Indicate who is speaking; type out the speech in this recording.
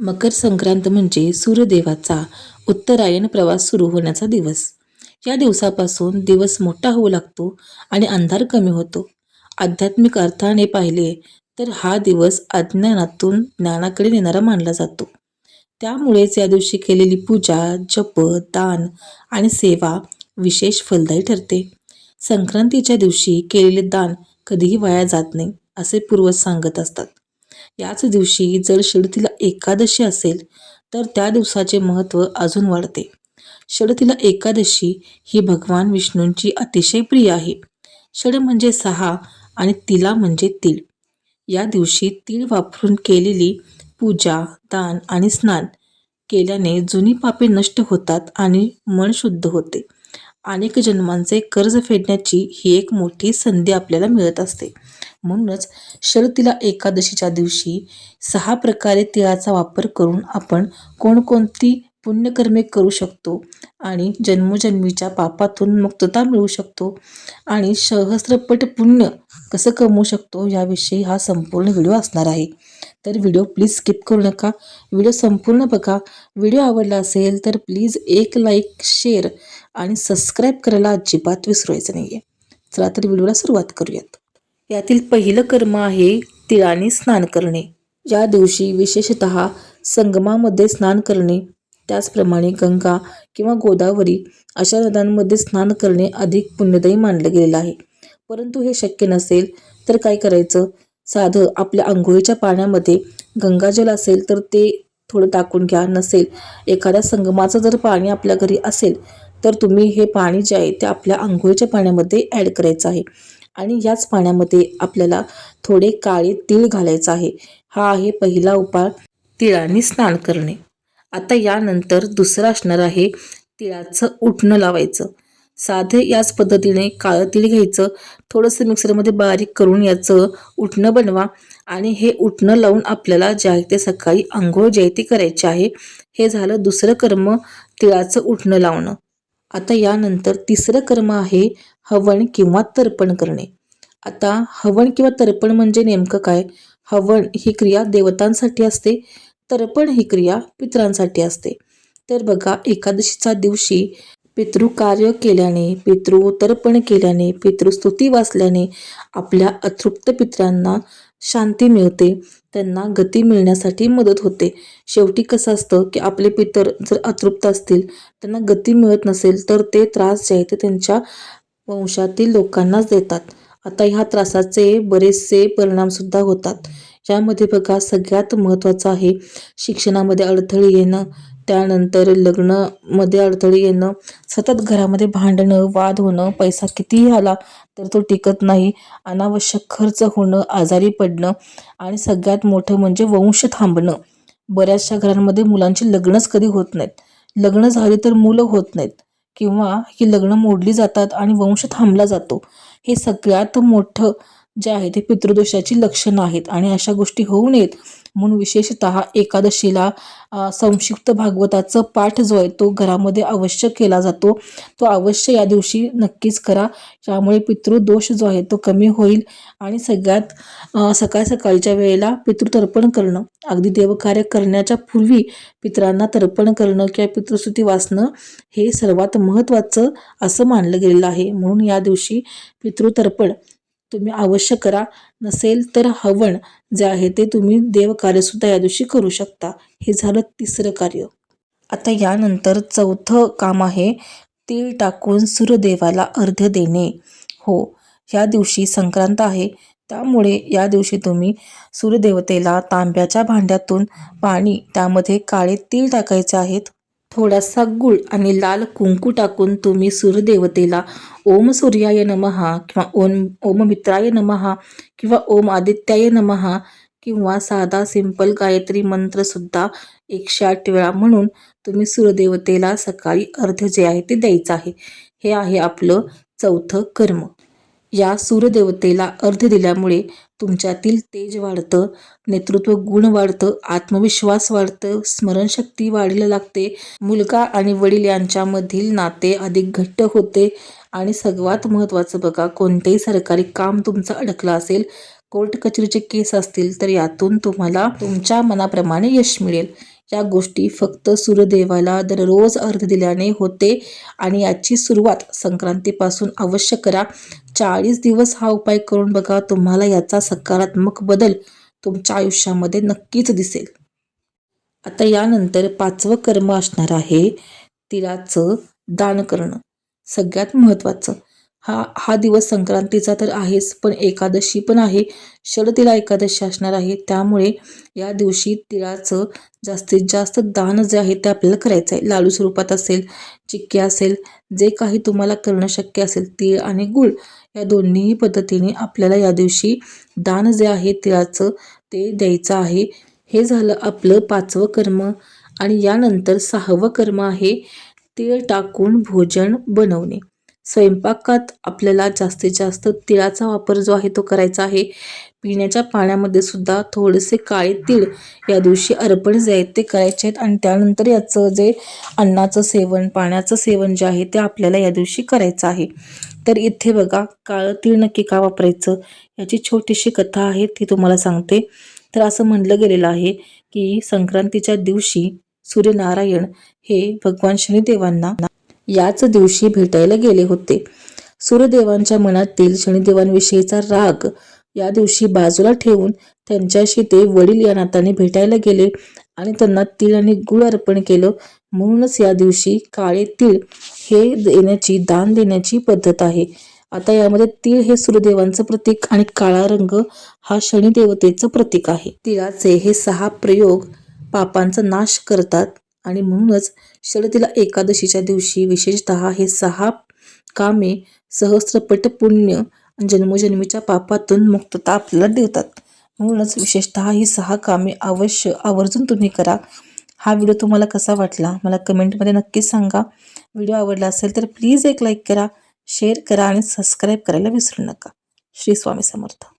Speaker 1: मकर संक्रांत म्हणजे सूर्यदेवाचा उत्तरायण प्रवास सुरू होण्याचा दिवस. या दिवसापासून दिवस मोठा होऊ लागतो आणि अंधार कमी होतो. आध्यात्मिक अर्थाने पाहिले तर हा दिवस अज्ञानातून ज्ञानाकडे नेणारा मानला जातो. त्यामुळेच या दिवशी केलेली पूजा जप दान आणि सेवा विशेष फलदायी ठरते. संक्रांतीच्या दिवशी केलेले दान कधीही वाया जात नाही असे पूर्वज सांगत असतात. याच दिवशी जर षडतीला एकादशी असेल तर त्या दिवसाचे महत्त्व अजून वाढते. षडतीला एकादशी ही भगवान विष्णूंची अतिशय प्रिय आहे. षड म्हणजे सहा आणि तिला म्हणजे तीळ या दिवशी तीळ वापरून केलेली पूजा दान आणि स्नान केल्याने जुनी पापे नष्ट होतात आणि मन शुद्ध होते. अनेक जन्मांचे कर्ज फेडण्याची ही एक मोठी संधी आपल्याला मिळत असते. म्हणूनच शरतीला एकादशीच्या दिवशी सहा प्रकारे तिळाचा वापर करून आपण कोणकोणती पुण्यकर्मे करू शकतो आणि जन्मोजन्मीच्या पापातून मुक्तता मिळू शकतो आणि सहस्रपट पुण्य कसं कमवू शकतो याविषयी हा संपूर्ण व्हिडिओ असणार आहे. तर व्हिडिओ प्लीज स्किप करू नका. व्हिडिओ संपूर्ण बघा. व्हिडिओ आवडला असेल तर प्लीज एक लाईक शेअर आणि सबस्क्राईब करायला अजिबात विसरायचं नाही आहे चला तर व्हिडिओला सुरुवात करूयात. यातील पहिलं कर्म आहे तिळाने स्नान करणे. या दिवशी विशेषत संगमामध्ये स्नान करणे. त्याचप्रमाणे गंगा किंवा गोदावरी अशा नद्यांमध्ये स्नान करणे अधिक पुण्यदायी मानलं गेलेलं आहे. परंतु हे शक्य नसेल तर काय करायचं? साधं आपल्या आंघोळीच्या पाण्यामध्ये गंगाजल असेल तर ते थोडं टाकून घ्या. नसेल एखाद्या संगमाचं जर पाणी आपल्या घरी असेल तर तुम्ही हे पाणी जे आहे ते आपल्या आंघोळीच्या पाण्यामध्ये ॲड करायचं आहे. आणि याच पाण्यामध्ये आपल्याला थोडे काळे तीळ घालायचं आहे. हा आहे पहिला उपाय तिळाने स्नान करणे. आता यानंतर दुसरं असणार आहे तिळाचं उठणं लावायचं. साधे याच पद्धतीने काळं तीळ घ्यायचं. थोडंसं मिक्सरमध्ये बारीक करून याचं उठणं बनवा आणि हे उठणं लावून आपल्याला ज्या ते सकाळी आंघोळ जे ती करायची आहे. हे झालं दुसरं कर्म तिळाचं उठणं लावणं. आता यानंतर तिसरं कर्म आहे हवन किंवा तर्पण करणे. आता हवन किंवा तर्पण म्हणजे नेमकं काय? हवन ही क्रिया देवतांसाठी असते. तर्पण ही क्रिया पितरांसाठी असते. तर बघा एकादशीच्या दिवशी पितृ कार्य केल्याने पितृ तर्पण केल्याने पितृस्तुती वाचल्याने आपल्या अतृप्त पित्रांना शांती मिळते. त्यांना गती मिळण्यासाठी मदत होते. शेवटी कसं असतं की आपले पितर जर अतृप्त असतील त्यांना गती मिळत नसेल तर ते त्रास जे आहे ते त्यांच्या वंशातील लोकांनाच देतात. आता ह्या त्रासाचे बरेचसे परिणामसुद्धा होतात. ज्यामध्ये बघा सगळ्यात महत्त्वाचं आहे शिक्षणामध्ये अडथळे येणं त्यानंतर लग्नामध्ये अडथळे येणं सतत घरामध्ये भांडणं वाद होणं पैसा कितीही आला तर तो टिकत नाही अनावश्यक खर्च होणं आजारी पडणं आणि सगळ्यात मोठं म्हणजे वंश थांबणं. बऱ्याचशा घरांमध्ये मुलांची लग्नच कधी होत नाहीत. लग्न झाली तर मुलं होत नाहीत किंवा ही लग्न मोडली जातात आणि वंश थांबला जातो. हे सगळ्यात मोठं जे आहे ते पितृदोषाची लक्षणं आहेत आणि अशा गोष्टी होऊ नयेत. म्हणून विशेषत एकादशीला संक्षिप्त भागवताचं पाठ जो आहे तो घरामध्ये अवश्य केला जातो. तो अवश्य या दिवशी नक्कीच करा. त्यामुळे पितृदोष जो आहे तो कमी होईल आणि सगळ्यात सकाळ सकाळच्या वेळेला पितृतर्पण करणं अगदी देवकार्य करण्याच्या पूर्वी पितरांना तर्पण करणं किंवा पितृस्तुती वाचणं हे सर्वात महत्त्वाचं असं मानलं गेलेलं आहे. म्हणून या दिवशी पितृतर्पण तुम्ही अवश्य करा. नसेल तर हवन जे आहे ते तुम्ही देवकार्यसुद्धा या दिवशी करू शकता. हे झालं तिसरं कार्य. आता यानंतर चौथं काम आहे तीळ टाकून सूर्यदेवाला अर्ध्य देणे. हो या दिवशी संक्रांत आहे. त्यामुळे या दिवशी तुम्ही सूर्यदेवतेला तांब्याच्या भांड्यातून पाणी त्यामध्ये काळे तीळ टाकायचे आहेत. थोडासा गुळ आणि लाल कुंकू टाकून तुम्ही सूर्यदेवतेला ओम सूर्याय नमहा किंवा ओम ओम मित्राय नमहा किंवा ओम आदित्याय नमहा किंवा साधा सिंपल गायत्री मंत्रसुद्धा एकशे आठ वेळा म्हणून तुम्ही सूर्यदेवतेला सकाळी अर्ध जे आहे ते द्यायचं आहे. हे आहे आपलं चौथं कर्म. या सूर्यदेवतेला अर्ध्य दिल्यामुळे तुमच्यातील तेज वाढतं नेतृत्व गुण वाढतं आत्मविश्वास वाढतं स्मरणशक्ती वाढीला लागते. मुलगा आणि वडील यांच्यामधील नाते अधिक घट्ट होते. आणि सर्वात महत्त्वाचं बघा कोणतेही सरकारी काम तुमचं अडकलं असेल कोर्ट कचेरीचे केस असतील तर यातून तुम्हाला तुमच्या मनाप्रमाणे यश मिळेल. या गोष्टी फक्त सूर्यदेवाला दररोज अर्थ दिल्याने होते. आणि याची सुरुवात संक्रांतीपासून अवश्य करा. चाळीस दिवस हा उपाय करून बघा तुम्हाला याचा सकारात्मक बदल तुमच्या आयुष्यामध्ये नक्कीच दिसेल. आता यानंतर पाचवं कर्म असणार आहे तिळाचं दान करणं. सगळ्यात महत्त्वाचं हा हा दिवस संक्रांतीचा तर आहेच पण एकादशी पण आहे. शरतिला एकादशी असणार आहे. त्यामुळे या दिवशी तिळाचं जास्तीत जास्त दान जे आहे ते आपल्याला करायचं आहे. लाडू स्वरूपात असेल चिक्की असेल जे काही तुम्हाला करणं शक्य असेल तीळ आणि गुळ या दोन्हीही पद्धतीने आपल्याला या दिवशी दान जे आहे तिळाचं ते द्यायचं आहे. हे झालं आपलं पाचवं कर्म आणि यानंतर सहावं कर्म आहे तीळ टाकून भोजन बनवणे. स्वयंपाकात आपल्याला जास्तीत जास्त तिळाचा वापर जो आहे तो करायचा आहे. पिण्याच्या पाण्यामध्ये सुद्धा थोडेसे काळे तीळ या दिवशी अर्पण जे आहेत ते करायचे आहेत. आणि त्यानंतर याचं जे अन्नाचं सेवन पाण्याचं सेवन जे आहे ते आपल्याला या दिवशी करायचं आहे. तर इथे बघा काळं तीळ नक्की का वापरायचं? याची छोटीशी कथा आहे ती तुम्हाला सांगते. तर असं म्हणलं गेलेलं आहे की संक्रांतीच्या दिवशी सूर्यनारायण हे भगवान शनिदेवांना याच दिवशी भेटायला गेले होते. सूर्यदेवांच्या मनातील शनिदेवांविषयीचा राग. या दिवशी बाजूला ठेवून त्यांच्याशी ते वडील या नाताने भेटायला गेले आणि त्यांना तीळ आणि गुळ अर्पण केलं. म्हणूनच या दिवशी काळे तीळ हे देण्याची दान देण्याची पद्धत आहे. आता यामध्ये तीळ हे सूर्यदेवांचं प्रतीक आणि काळा रंग हा शनिदेवतेचं प्रतीक आहे. तिळाचे हे सहा प्रयोग पापांचा नाश करतात. आणि म्हणूनच शरतीला एकादशीच्या दिवशी विशेषतः हे सहा कामे सहस्रपट पुण्य जन्मजन्मीच्या पापातून मुक्तता आपल्याला देतात. म्हणूनच विशेषतः ही सहा कामे अवश्य आवर्जून तुम्ही करा. हा व्हिडिओ तुम्हाला कसा वाटला? मला कमेंटमध्ये नक्कीच सांगा. व्हिडिओ आवडला असेल तर प्लीज एक लाईक करा शेअर करा आणि सबस्क्राईब करायला विसरू नका. श्री स्वामी समर्थ.